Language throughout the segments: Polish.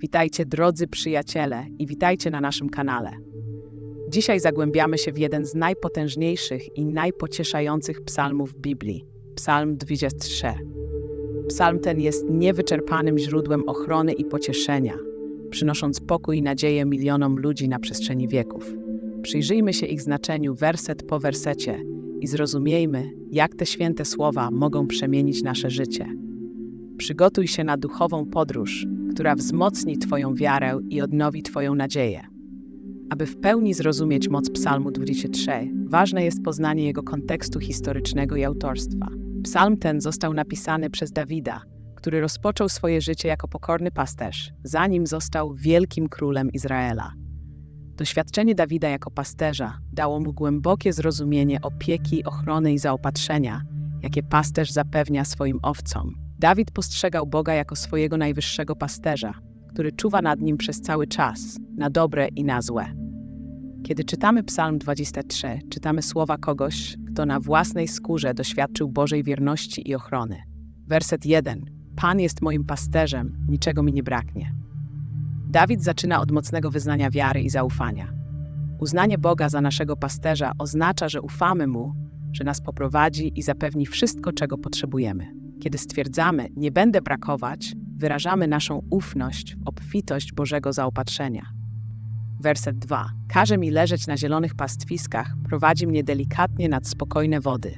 Witajcie drodzy przyjaciele i witajcie na naszym kanale. Dzisiaj zagłębiamy się w jeden z najpotężniejszych i najpocieszających psalmów Biblii Psalm 23. Psalm ten jest niewyczerpanym źródłem ochrony i pocieszenia, przynosząc pokój i nadzieję milionom ludzi na przestrzeni wieków. Przyjrzyjmy się ich znaczeniu werset po wersecie i zrozumiejmy, jak te święte słowa mogą przemienić nasze życie. Przygotuj się na duchową podróż, która wzmocni Twoją wiarę i odnowi Twoją nadzieję. Aby w pełni zrozumieć moc Psalmu 23, ważne jest poznanie jego kontekstu historycznego i autorstwa. Psalm ten został napisany przez Dawida, który rozpoczął swoje życie jako pokorny pasterz, zanim został wielkim królem Izraela. Doświadczenie Dawida jako pasterza dało mu głębokie zrozumienie opieki, ochrony i zaopatrzenia, jakie pasterz zapewnia swoim owcom. Dawid postrzegał Boga jako swojego najwyższego pasterza, który czuwa nad nim przez cały czas, na dobre i na złe. Kiedy czytamy Psalm 23, czytamy słowa kogoś, kto na własnej skórze doświadczył Bożej wierności i ochrony. Werset 1. Pan jest moim pasterzem, niczego mi nie braknie. Dawid zaczyna od mocnego wyznania wiary i zaufania. Uznanie Boga za naszego pasterza oznacza, że ufamy Mu, że nas poprowadzi i zapewni wszystko, czego potrzebujemy. Kiedy stwierdzamy, nie będę brakować, wyrażamy naszą ufność obfitość Bożego zaopatrzenia. Werset 2. Każe mi leżeć na zielonych pastwiskach, prowadzi mnie delikatnie nad spokojne wody.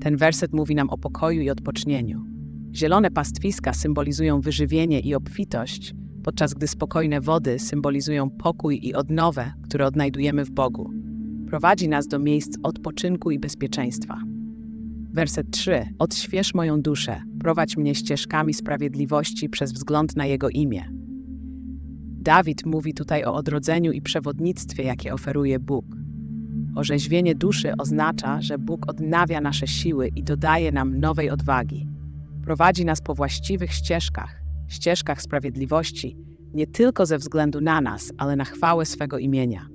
Ten werset mówi nam o pokoju i odpocznieniu. Zielone pastwiska symbolizują wyżywienie i obfitość, podczas gdy spokojne wody symbolizują pokój i odnowę, które odnajdujemy w Bogu. Prowadzi nas do miejsc odpoczynku i bezpieczeństwa. Werset 3. Odśwież moją duszę, prowadź mnie ścieżkami sprawiedliwości przez wzgląd na Jego imię. Dawid mówi tutaj o odrodzeniu i przewodnictwie, jakie oferuje Bóg. Orzeźwienie duszy oznacza, że Bóg odnawia nasze siły i dodaje nam nowej odwagi. Prowadzi nas po właściwych ścieżkach, ścieżkach sprawiedliwości, nie tylko ze względu na nas, ale na chwałę swego imienia.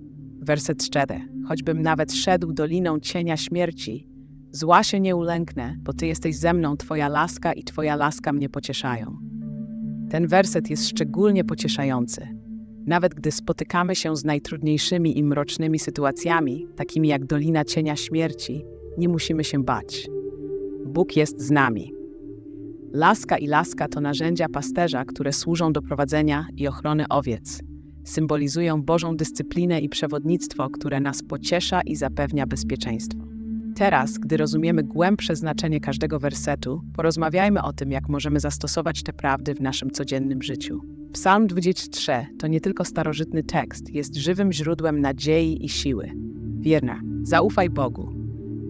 Werset 4. Choćbym nawet szedł doliną cienia śmierci, zła się nie ulęknę, bo Ty jesteś ze mną, Twoja laska i Twoja laska mnie pocieszają. Ten werset jest szczególnie pocieszający. Nawet gdy spotykamy się z najtrudniejszymi i mrocznymi sytuacjami, takimi jak Dolina Cienia Śmierci, nie musimy się bać. Bóg jest z nami. Laska i laska to narzędzia pasterza, które służą do prowadzenia i ochrony owiec. Symbolizują Bożą dyscyplinę i przewodnictwo, które nas pociesza i zapewnia bezpieczeństwo. Teraz, gdy rozumiemy głębsze znaczenie każdego wersetu, porozmawiajmy o tym, jak możemy zastosować te prawdy w naszym codziennym życiu. Psalm 23 to nie tylko starożytny tekst, jest żywym źródłem nadziei i siły. Wierna, zaufaj Bogu.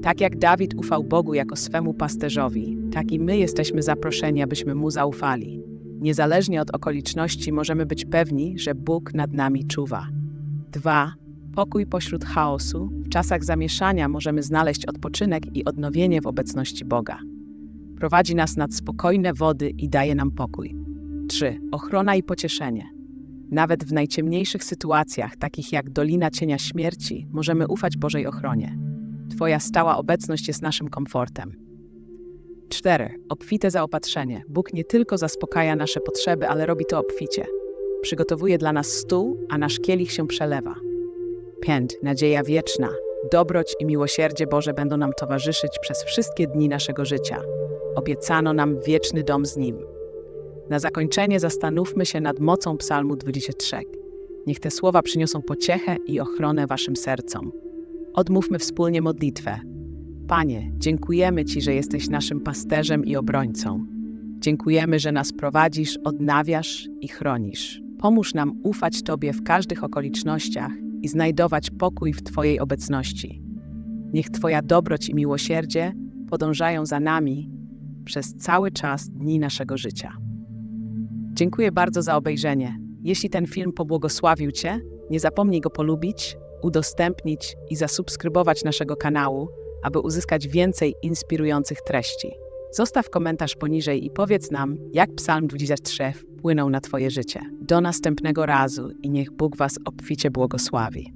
Tak jak Dawid ufał Bogu jako swemu pasterzowi, tak i my jesteśmy zaproszeni, abyśmy Mu zaufali. Niezależnie od okoliczności możemy być pewni, że Bóg nad nami czuwa. 2. Pokój pośród chaosu. W czasach zamieszania możemy znaleźć odpoczynek i odnowienie w obecności Boga. Prowadzi nas nad spokojne wody i daje nam pokój. 3. Ochrona i pocieszenie. Nawet w najciemniejszych sytuacjach, takich jak Dolina Cienia Śmierci, możemy ufać Bożej ochronie. Twoja stała obecność jest naszym komfortem. 4. Obfite zaopatrzenie. Bóg nie tylko zaspokaja nasze potrzeby, ale robi to obficie. Przygotowuje dla nas stół, a nasz kielich się przelewa. 5. Nadzieja wieczna. Dobroć i miłosierdzie Boże będą nam towarzyszyć przez wszystkie dni naszego życia. Obiecano nam wieczny dom z Nim. Na zakończenie zastanówmy się nad mocą Psalmu 23. Niech te słowa przyniosą pociechę i ochronę Waszym sercom. Odmówmy wspólnie modlitwę. Panie, dziękujemy Ci, że jesteś naszym pasterzem i obrońcą. Dziękujemy, że nas prowadzisz, odnawiasz i chronisz. Pomóż nam ufać Tobie w każdych okolicznościach i znajdować pokój w Twojej obecności. Niech Twoja dobroć i miłosierdzie podążają za nami przez cały czas dni naszego życia. Dziękuję bardzo za obejrzenie. Jeśli ten film pobłogosławił Cię, nie zapomnij go polubić, udostępnić i zasubskrybować naszego kanału, aby uzyskać więcej inspirujących treści. Zostaw komentarz poniżej i powiedz nam, jak Psalm 23 wpłynął na Twoje życie. Do następnego razu i niech Bóg Was obficie błogosławi.